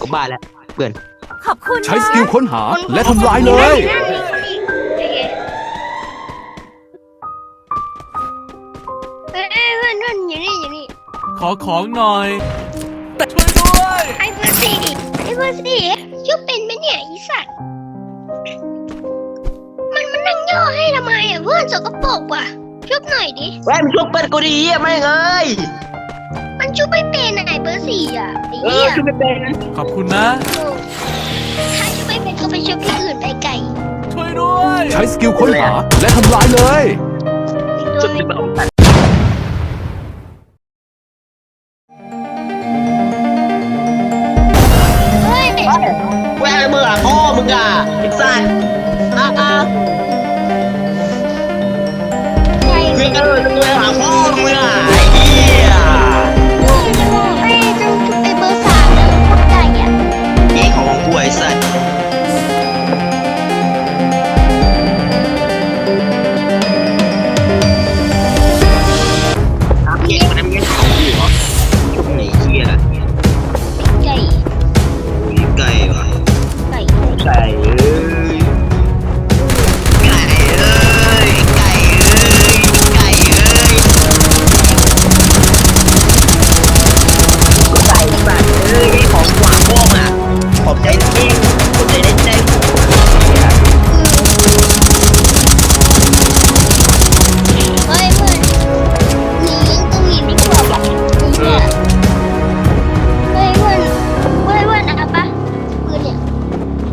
ก็บ้าแล้วเพื่อนขอบคุณใช้นะสกิลค้นหาและทำลายเลยเอ้ยเอ้ยเพื่อนเพื่อนอยู่นี่อยู่นี่ขอของหน่อย ช่วยด้วยไอ้เพื่อนสิไอ้เพื่อนสิชุบเป็นไหมเนี่ยอีสัตว์มันมันนั่งย่อให้ทำไมอะเพื่อนสกปรกว่ะชุบหน่อยดิ แว่นชุบเปิดกูดีเหี้ยไม่งเอ้ยมัน ชุบไม่เป็นอะไอ้เบอร์สี่อะไอ้เอเหี้อยชุบไม่เป็นขอบคุณนะโอ้ถ้าชุบไม่เป็นก็ไปชุบที่อื่นไปไกลช่วยด้วย ใช้สกิลค้นหาและทำลายเลยอีกชุตัวบห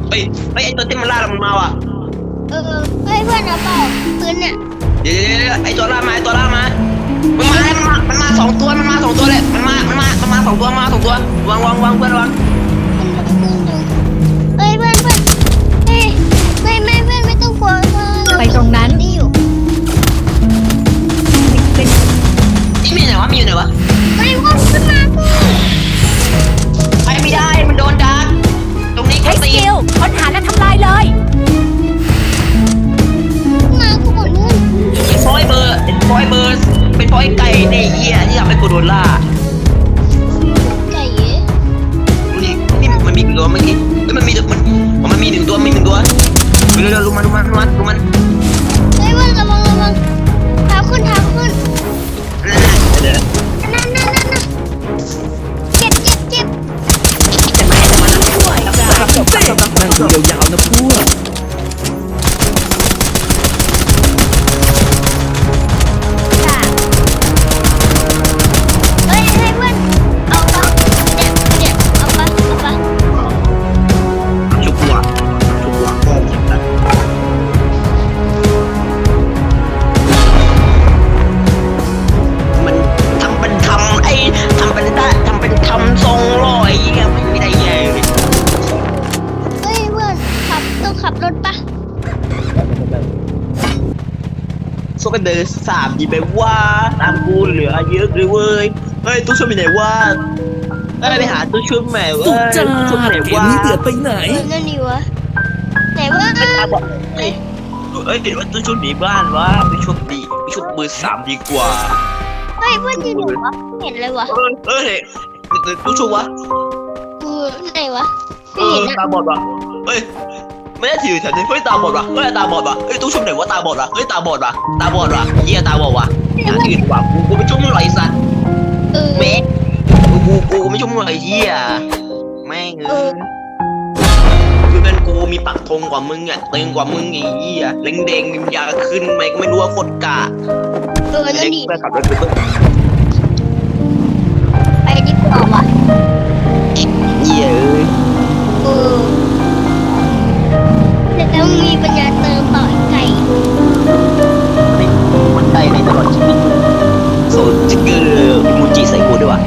เฮ้ยเฮ้ยไอตัวที่มันล่าเรามันมาว่ะเออเฮ้ยเพื่อนเอาเปล่าปืนเนี่ยเดี๋ยวเดี๋ยวเดี๋ยวไอตัวล่ามาไอตัวล่ามามันมามันมามันมาสองตัวมันมาสองตัวเลยมันมามันมามันมาสองตัวมาสองตัววางวางวางเพื่อนวาง ร์เป็นพอยเบอร์เป็นพอยไก่ในเหี้ยที่ทำให้กูโดนล่าไก่เอ๋นี่นี่มันมีกี่ตัวเมื่อกี้เอ้ยมันมีมันมันมีหนึ่งตัวมีหนึ่งตัวเร็วเร็วๆลุมมันลุมมันลุมมันลุมมัน กันเดอร์สามยิงไปว่าตามกูเหลือเยอะเลยเว้ยเฮ้ยตู้ช่วยไปไหนวะเอ้ยไปหาตู้ช่วยแม่เว้ยตู้ช่วยไปไหนวะเออนั่นนี่วะไหนวะตาบอกเอ้ยเอ้ยเห็นว่าตู้ช่วยหนีบ้านวะไปช่วยดีไปช่วยเบอร์สามดีกว่าเฮ้ยเพื่อนที่ไหนวะไม่เห็นเลยวะเออเออเฮ้ยตู้ช่วยวะ เออไหนวะเอไม่อเห็นอะตาบอดวะเฮ้ย ไม่ได้ถือแถวนี้เฮ้ยตาบอดวะเฮ้ยตาบอดวะเฮ้ยตู้ช่วยไหนวะตาบอดวะเฮ้ยตาบอดวะตาบอดวะเหี้ยตาบอดวะอย่างอื่นวะกูกูไม่ช่วยมึงหรอกไอ้สัตว์เออเมกกูกูกูไม่ช่วยมึงหรอกไอ้เหี้ยแม่งเออคือเป็นกูมีปักธงกว่ามึงอะตึงกว่ามึงไอ้เหี้ยเล็งเด้งอยากขึ้นไหมก็ไม่รู้ว่าโคตรกะ เออนั่นเล็กดิ เพื่อขับรถไปเพื่อไแล้วมีปัญญาเติมต่อไก่มันได้ในตลอดชีวิตโซจิกเกอร์อิมูจิใส่กูด้วยวะ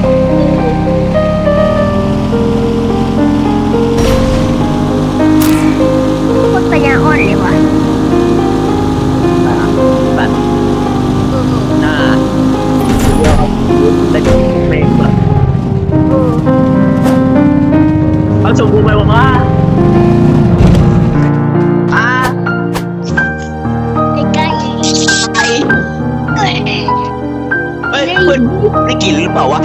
โคตรปัญญาอ่อนเลยวะแบบเออหน้าเดียวแต่กูแม่งแบบเออเขาส่งกูไปบอกว่า pun Rikil bawa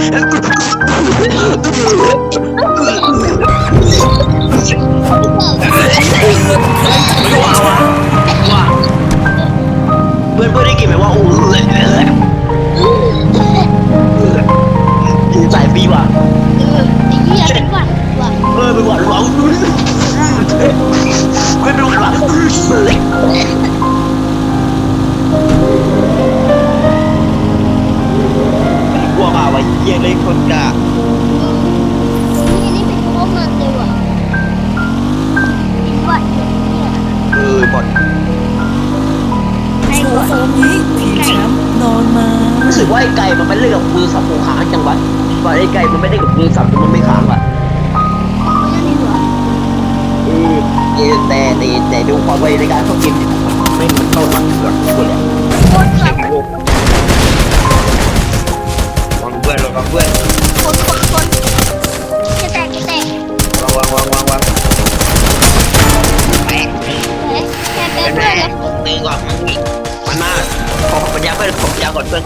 Wow เยี่ยเลยคนกะนี่นี่เป็นพวกมันเลยว่ะเป็นหวัดเนี่ยเออบอดในหัวตอนนี้ทีมแชมป์นอนมารู้สึกว่าไอ้ไก่มันไม่เล่นกับมือสับหูค้างจังวะว่าไอ้ไก่มันไม่ได้กับมือสับมันไม่ค้างว่ะนั่นนี่หัวเออเออแต่แต่แต่ดูความไวในการเข้าเกมดิไม่มันเข้าหลักเกือบคนเลย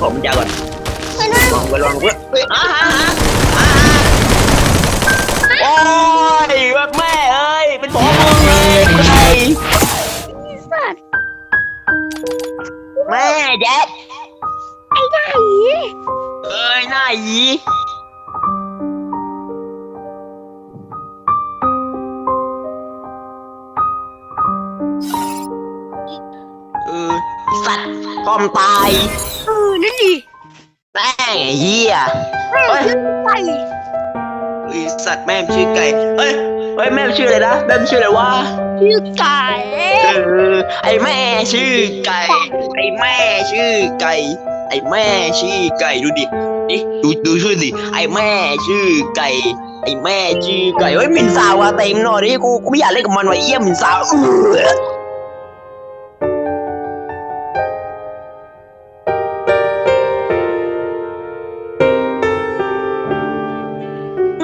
ปัญญาก่อนเพื่อนขอปัญญาก่อนลองไปลองเพื่ออ่าฮะอ่าโอ้ยแม่เอ้ย เป็นพ่อมึงเลยสัตว์แม่แจ๊ดไอ้หนเอ้ยหน้าหยีเออสัตว์พร้อมตาย นั่นดิแม่งไอ้เหี้ยเฮ้ยไก่ไอ้สัตว์แม่มนชื่อไก่ เฮ้ย เฮ้ยแม่มนชื่ออะไรนะ แม่มนชื่ออะไรวะ ชื่อไก่เออ ไอ้แม่ชื่อไก่ ไอ้แม่ชื่อไก่ ไอ้แม่ชื่อไก่ดูดิดิดูดูชื่อดิ ไอ้แม่ชื่อไก่ ไอ้แม่ชื่อไก่ เฮ้ยหมินสาวอะเต็มหน่อยดิ กูกูไม่อยากเล่นกับมันว่ะเยี่ยมหมินสาวเออ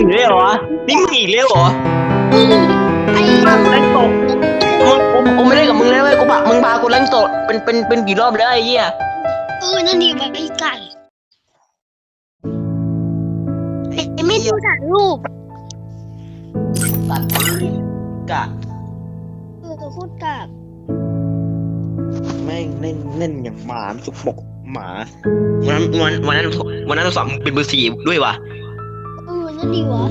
อีกแล้วเหรอ นี่มึงอีกแล้วเหรอไอ้พากูแรงโตมึงกูกูไม่เล่นกับมึงแล้วเว้ยกูพามึงพากูแรงโตเป็นเป็นเป็นกี่รอบแล้วไอ้เหี้ยเออนั่นดิแบบไอ้ไก่ไอ้ไม่ดูถ่ายรูปตัดกะเออโคตรกากแม่งเล่นเล่นอย่างหมาสุกปกหมา วันนั้นวันวันนั้นวันนั้นเราสอบเป็นเบอร์สี่ด้วยวะ เออนั่นดิวะ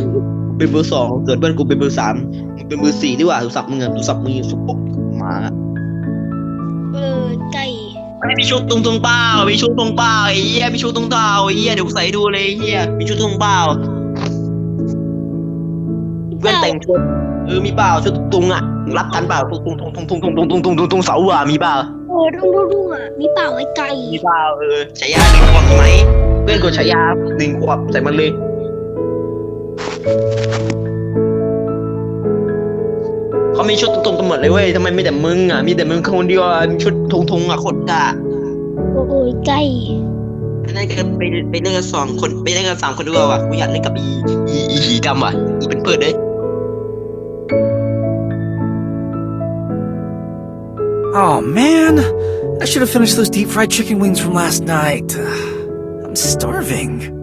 เป็นเบอร์สองเกิดเพื่อนกูเป็นเบอร์สามมึงเป็นเบอร์สี่ดีกว่าโทรศัพท์มึงอะโทรศัพท์มึงสุกปกหมาเออไก่ไม่มีชุดตรงตรงเปล่ามีชุดตรงเปล่าไอ้เหี้ยมีชุดตรงเปล่าไอ้เหี้ยเดี๋ยวกูใส่ให้ดูเลยไอ้เหี้ยมีชุดตรงเปล่าเพื่อนแต่งชุดเออมีเปล่าชุดตุงอะรับกันเปล่าตุงตุงตุงตุงตุงตุงตุงตุงตุงตุงตุงเสาอะมีเปล่าเออต้องดูดูอะมีเปล่าไอ้ไก่มีเปล่าเออฉายาหนึ่งขวบมีไหมเพื่อนกูฉายาหนึ่งขวบใส่มันเลย เขามีชุดตรงๆกันหมดเลยเว้ยทำไมมีแต่มึงอะ มีแต่มึงคนเดียวอะมีชุดทงทงๆอะโคตรกะโอ้ยไก่ไปเล่นกันไปไปเล่นกันสองคนไปเล่นกันสามคนด้วยว่ะกูอยากเล่นกับอีอีอีหีดำว่ะอีเป็นเปิดเลย Oh man, I should have finished those deep fried chicken wings from last night. I'm starving.